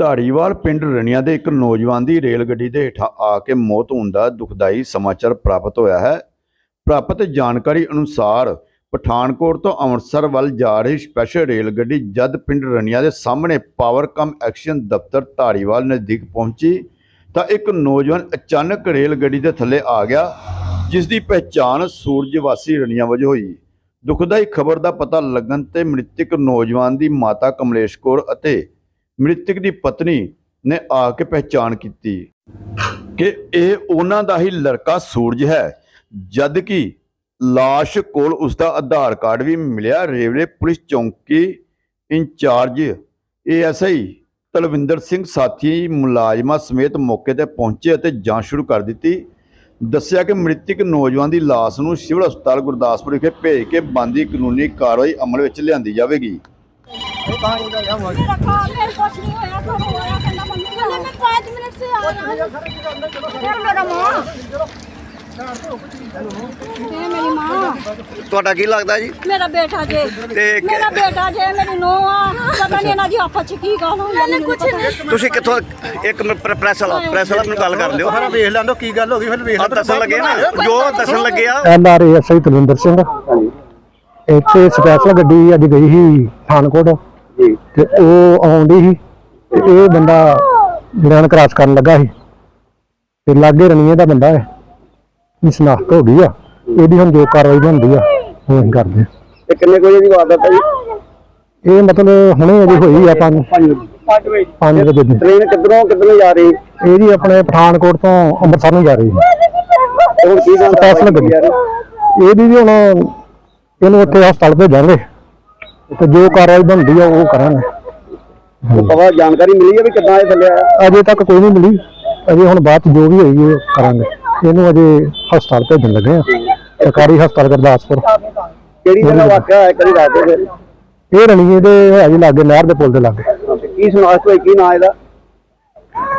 ਧਾਰੀਵਾਲ ਪਿੰਡ ਰਣੀਆਂ ਦੇ ਇੱਕ ਨੌਜਵਾਨ ਦੀ ਰੇਲ ਗੱਡੀ ਦੇ ਹੇਠਾਂ ਆ ਕੇ ਮੌਤ ਹੋਣ ਦਾ ਦੁਖਦਾਈ ਸਮਾਚਾਰ ਪ੍ਰਾਪਤ ਹੋਇਆ ਹੈ। ਪ੍ਰਾਪਤ ਜਾਣਕਾਰੀ ਅਨੁਸਾਰ ਪਠਾਨਕੋਟ ਤੋਂ ਅੰਮ੍ਰਿਤਸਰ ਵੱਲ ਜਾ ਰਹੀ ਸਪੈਸ਼ਲ ਰੇਲ ਗੱਡੀ ਜਦ ਪਿੰਡ ਰਣੀਆਂ ਦੇ ਸਾਹਮਣੇ ਪਾਵਰ ਕਮ ਐਕਸ਼ਨ ਦਫ਼ਤਰ ਧਾਰੀਵਾਲ ਨਜ਼ਦੀਕ ਪਹੁੰਚੀ ਤਾਂ ਇੱਕ ਨੌਜਵਾਨ ਅਚਾਨਕ ਰੇਲ ਗੱਡੀ ਦੇ ਥੱਲੇ ਆ ਗਿਆ, ਜਿਸ ਦੀ ਪਹਿਚਾਣ ਸੂਰਜਵਾਸੀ ਰਣੀਆਂ ਵਜੋਂ ਹੋਈ। ਦੁਖਦਾਈ ਖਬਰ ਦਾ ਪਤਾ ਲੱਗਣ ਤੇ ਮ੍ਰਿਤਕ ਨੌਜਵਾਨ ਦੀ ਮਾਤਾ ਕਮਲੇਸ਼ ਕੌਰ ਅਤੇ ਮ੍ਰਿਤਕ ਦੀ ਪਤਨੀ ਨੇ ਆ ਕੇ ਪਹਿਚਾਣ ਕੀਤੀ ਕਿ ਇਹ ਉਹਨਾਂ ਦਾ ਹੀ ਲੜਕਾ ਸੂਰਜ ਹੈ, ਜਦ ਕਿ ਲਾਸ਼ ਕੋਲ ਉਸ ਦਾ ਆਧਾਰ ਕਾਰਡ ਵੀ ਮਿਲਿਆ। ਰੇਲਵੇ ਪੁਲਿਸ ਚੌਂਕੀ ਇੰਚਾਰਜ ਏਐਸਆਈ ਤਲਵਿੰਦਰ ਸਿੰਘ ਸਾਥੀ ਮੁਲਾਜ਼ਮਾਂ ਸਮੇਤ ਮੌਕੇ ਤੇ ਪਹੁੰਚੇ ਅਤੇ ਜਾਂਚ ਸ਼ੁਰੂ ਕਰ ਦਿੱਤੀ। ਦੱਸਿਆ ਕਿ ਮ੍ਰਿਤਕ ਨੌਜਵਾਨ ਦੀ ਲਾਸ਼ ਨੂੰ ਸਿਵਲ ਹਸਪਤਾਲ ਗੁਰਦਾਸਪੁਰ ਵਿਖੇ ਭੇਜ ਕੇ ਬੰਦੀ ਕਾਨੂੰਨੀ ਕਾਰਵਾਈ ਅਮਲ ਵਿੱਚ ਲਿਆਂਦੀ ਜਾਵੇਗੀ। ਤੁਹਾਡਾ ਕੀ ਲੱਗਦਾ ਜੀ? ਮੇਰਾ ਬੇਟਾ ਜੇ। ਤੇ ਮੇਰਾ ਬੇਟਾ ਜੇ ਮੇਰੀ ਨੂੰਹ ਆ। ਪਤਾ ਨਹੀਂ ਇਹਨਾਂ ਦੀ ਆਪਸ ਚ ਕੀ ਗੱਲ ਹੋਈ ਮੈਨੂੰ ਕੁਝ ਨਹੀਂ ਤੁਸੀਂ ਕਿੱਥੋਂ ਇੱਕ ਮਿੰਟ ਪ੍ਰੈਸ ਵਾਲਾ ਪ੍ਰੈਸ ਵਾਲਾ ਨੂੰ ਗੱਲ ਕਰ ਲਿਓ ਸਾਰਾ ਵੇਖ ਲੈਂਦੋ ਕੀ ਗੱਲ ਹੋ ਗਈ ਫਿਰ ਵੇਖ ਆਹ ਦੱਸਣ ਲੱਗੇ ਨਾ ਜੋ ਦੱਸਣ ਲੱਗਿਆ N R S I Talwinder Singh. ਇੱਥੇ ਸਪੈਸ਼ਲ ਗੱਡੀ ਅੱਜ ਗਈ ਸੀ ਪਠਾਨਕੋਟ। ਜੀ। ਤੇ ਉਹ ਆਉਂਦੀ ਸੀ ਤੇ ਇਹ ਬੰਦਾ ਲੈਣ ਕ੍ਰਾਸ ਕਰਨ ਲੱਗਾ ਸੀ। ਤੇ ਲਾਗੇ ਰਣੀਏ ਦਾ ਬੰਦਾ ਹੈ। ਇਸ ਸ਼ਨਾਖਤ ਹੋ ਗਈ ਆ। ਇਹਦੀ ਹੁਣ ਜੋ ਕਾਰਵਾਈ ਬਣਦੀ ਆ ਉਹ ਅਸੀਂ ਕਰਦੇ ਆ। ਤੇ ਕਿੰਨੇ ਕੋਈ ਦੀ ਵਾਰਦਾਤ ਹੈ ਜੀ? ਇਹ ਮਤਲਬ ਹੁਣੇ ਅਜੇ ਹੋਈ ਆ ਪੰਜ 5 ਵਜੇ। 5 ਵਜੇ ਦੀ। ਟ੍ਰੇਨ ਕਿੱਧਰੋਂ ਕਿੱਧਰੋਂ ਜਾ ਰਹੀ? ਇਹ ਜੀ ਆਪਣੇ ਪਠਾਨਕੋਟ ਤੋਂ ਅੰਮ੍ਰਿਤਸਰ ਨੂੰ ਜਾ ਰਹੀ ਹੈ। ਤੇ ਹੁਣ ਕੀ ਗੱਲ ਸਪੈਸ਼ਲ ਗੱਡੀ। ਇਹਦੀ ਵੀ ਹੁਣ ਇਹਨੂੰ ਉੱਥੇ ਹਸਪਤਾਲ ਭੇਜਾਂਗੇ। ਤੇ ਜੋ ਕਾਰਵਾਈ ਬਣਦੀ ਆ ਉਹ ਕਰਾਂਗੇ। ਪਤਾ ਜਾਣਕਾਰੀ ਮਿਲੀ ਹੈ ਵੀ ਕਿੱਦਾਂ ਇਹ ਥੱਲੇ ਆਇਆ? ਅਜੇ ਤੱਕ ਕੋਈ ਨਹੀਂ ਮਿਲੀ। ਅਜੇ ਹੁਣ ਬਾਅਦ ਚ ਜੋ ਵੀ ਹੋਈ ਉਹ ਕਰਾਂਗੇ। ਇਹਨੂੰ ਅਜੇ ਹਸਪਤਾਲ ਭੇਜਣ ਲੱਗੇ ਆ। ਸਰਕਾਰੀ ਹਸਪਤਾਲ ਗੁਰਦਾਸਪੁਰ। ਕਿਹੜੀ ਜਗ੍ਹਾ ਵਾਕਿਆ ਹੈ ਕਦੀ ਦੱਸ ਦਿਓ ਫਿਰ ਇਹ ਰਣੀਏ ਦੇ ਅਜੇ ਲਾਗੇ ਨਹਿਰ ਦੇ ਪੁਲ ਦੇ ਲਾਗੇ। ਕੀ ਸੁਨਾਖ ਹੋਈ ਕੀ ਨਾਂ ਇਹਦਾ?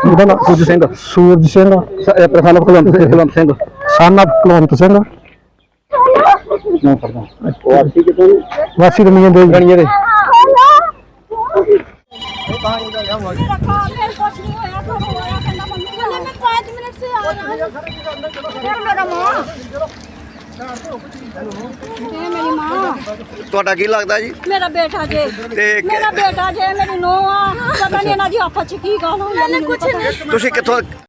ਉਹਦਾ ਨਾਮ ਸੂਰਜ ਸਿੰਘ। ਸੂਰਜ ਸਿੰਘ। ਪ੍ਰਧਾਨ Kulwant Kulwant Singh. Son of Kulwant Singh. ਨੂੰ ਪੜਦਾ ਵਾਸੀ ਕਿਤੋਂ ਵਾਸੀ ਰਮੀਆਂ ਦੇ ਗਣੀਆਂ ਦੇ। ਤੁਹਾਡਾ ਕੀ ਲੱਗਦਾ ਜੀ? ਮੇਰਾ ਬੇਟਾ ਜੇ। ਤੇ ਮੇਰਾ ਬੇਟਾ ਜੇ ਮੇਰੀ ਨੂੰਹ ਆ। ਪਤਾ ਨਹੀਂ ਇਹਨਾਂ ਦੀ ਆਪਸ ਚ ਕੀ ਗੱਲ ਹੋਈ ਤੁਸੀਂ ਕਿੱਥੋਂ